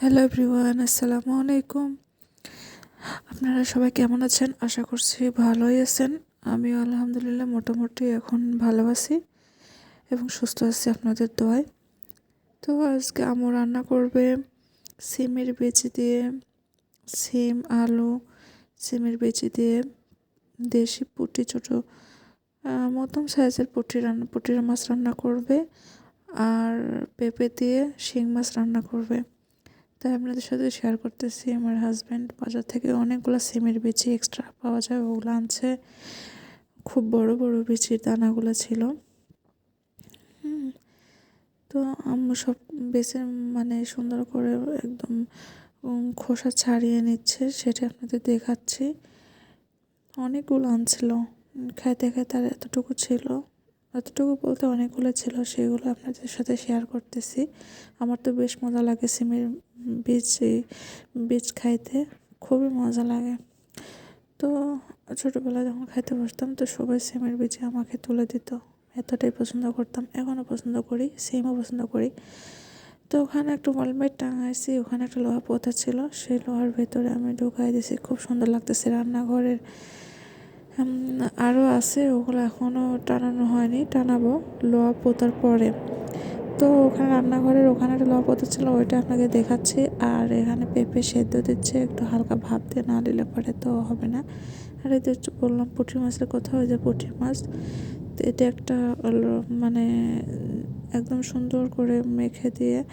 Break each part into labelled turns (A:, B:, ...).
A: Hello everyone আসসালামু আলাইকুম আপনারা সবাই কেমন আছেন? আশা করছি ভালোই আছেন। আমি আলহামদুলিল্লাহ মোটামুটি এখন ভালো আছি এবং সুস্থ আছি আপনাদের দোয়ায়। তো আজকে আমু রান্না করবে সিমের বেচি দিয়ে, সিম, আলু, সিমের বেচি দিয়ে দেশি পুটি, ছোটো মধ্যম সাইজের পুটি রান্না পুটির মাছ রান্না করবে। আর পেঁপে দিয়ে শিং মাছ রান্না করবে। তাই আপনাদের সাথে শেয়ার করতেছি। আমার হাজব্যান্ড বাজার থেকে অনেকগুলো সিমের বিচি এক্সট্রা পাওয়া যায়, ওগুলো আনছে। খুব বড় বড় বিচির দানাগুলো ছিল। তো আম্মু সব বেছে মানে সুন্দর করে একদম খোসা ছাড়িয়ে নিচ্ছে, সেটা আপনাদের দেখাচ্ছি। অনেকগুলো আনছিল। খাইতে খাইতে আর এতটুকু ছিল। এতটুকু বলতে অনেকগুলো ছিল, সেগুলো আপনাদের সাথে শেয়ার করতেছি। আমার তো বেশ মজা লাগে সিমের বীজ বীজ খাইতে খুবই মজা লাগে। তো ছোটোবেলায় যখন খাইতে বসতাম, তো সবাই সিমের বীজে আমাকে তুলে দিত। এতটাই পছন্দ করতাম এখনও পছন্দ করি, সিমও পছন্দ করি। তো ওখানে একটা ওয়ালমেট টাঙাইছি, ওখানে একটা লোহা পোতা ছিল, সেই লোহার ভেতরে আমি ঢুকাই দিয়েছি খুব সুন্দর লাগতেছে রান্নাঘরের। আরও আছে, ওগুলো এখনও টানানো হয়নি, টানাবো। লোহা পোতার পরে। তো ওখানে রান্নাঘরের ওখানে একটা পোতা ছিল, ওইটা আপনাকে দেখাচ্ছি। আর এখানে পেঁপে সেদ্ধ দিচ্ছে, একটু হালকা ভাব দিয়ে না দিলে পরে তো হবে না। আর এই বললাম পুঁটি মাছের কথা, ওই যে পুঁটি মাছ, তো এটা একটা মানে একদম সুন্দর করে মেখে দিয়ে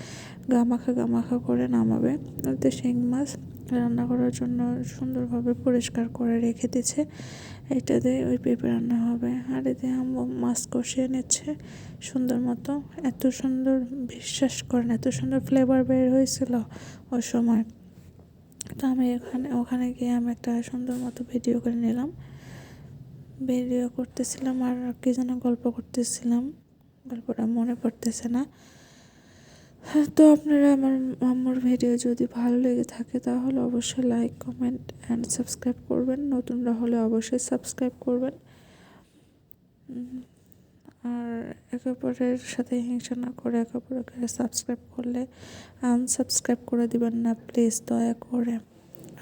A: গামাখা গামাখা করে নামাবে। ওতে শিং মাছ রান্না করার জন্য সুন্দরভাবে পরিষ্কার করে রেখে দিচ্ছে। দিয়ে ওই পেঁপে রান্না হবে। আর এতে মাছ কষিয়ে নিচ্ছে। সুন্দর মতো। এত সুন্দর বিশ্বাস করেন, এত সুন্দর ফ্লেভার বের হয়েছিল ওই সময়। তো আমি এখানে, ওখানে গিয়ে আমি একটা সুন্দর মতো ভিডিও করে নিলাম। ভিডিও করতেছিলাম আর কি যেন গল্প করতেছিলাম। গল্পটা মনে পড়তেছে না। তো আপনারা আমার আমার ভিডিও যদি ভালো লেগে থাকে তাহলে অবশ্যই লাইক কমেন্ট অ্যান্ড সাবস্ক্রাইব করবেন। নতুনরা হলে অবশ্যই সাবস্ক্রাইব করবেন। আর একে অপরের সাথে হিংসা না করে একে অপরকে সাবস্ক্রাইব করলে আনসাবস্ক্রাইব করে দিবেন না প্লিজ দয়া করে।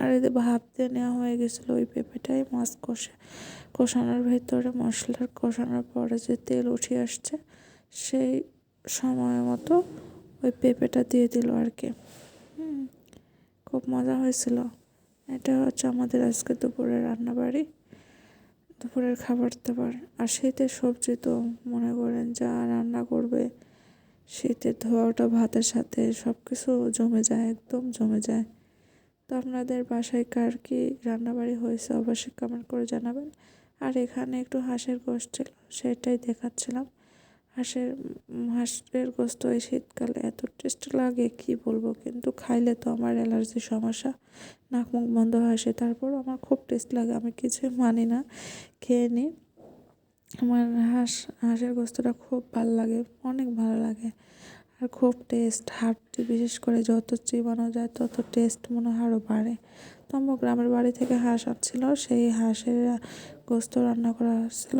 A: আর এদের ভাবতে নেওয়া হয়ে গেছিল ওই পেঁপেটাই মাছ কষে, কষানোর ভেতরে মশলার কষানোর পরে যে তেল উঠে আসছে সেই সময় মতো ওই পেঁপেটা দিয়ে দিল আর কি। খুব মজা হয়েছিল। এটা হচ্ছে আমাদের আজকে দুপুরের রান্নাবাড়ি, দুপুরের খাবার দাবার। আর শীতের সবজি তো মনে করেন যা রান্না করবে, শীতের ধোয়াটা ভাতের সাথে সব কিছু জমে যায়, একদম জমে যায়। তো আপনাদের বাসায় কার কি রান্নাবাড়ি হয়েছে অবশ্যই কমেন্ট করে জানাবেন। আর এখানে একটু হাঁসের গোষ্ঠ ছিল, সেটাই দেখাচ্ছিলাম। হাঁসের হাঁসের গোস্ত এই শীতকালে এত টেস্ট লাগে, কি বলব? কিন্তু খাইলে তো আমার অ্যালার্জির সমস্যা। নাক মুখ বন্ধ হয় সে তারপরও আমার খুব টেস্ট লাগে, আমি কিছুই মানি না, খেয়ে নিই আমার হাঁস, হাঁসের গোস্তটা খুব ভালো লাগে, অনেক ভালো লাগে, আর খুব টেস্ট হাড়টি বিশেষ করে যত চিবানো যায়, তত টেস্ট মনে হয় আরও বাড়ে। তো আমার গ্রামের বাড়ি থেকে হাঁস আনছিল, সেই হাঁসের গোস্ত রান্না করা হচ্ছিল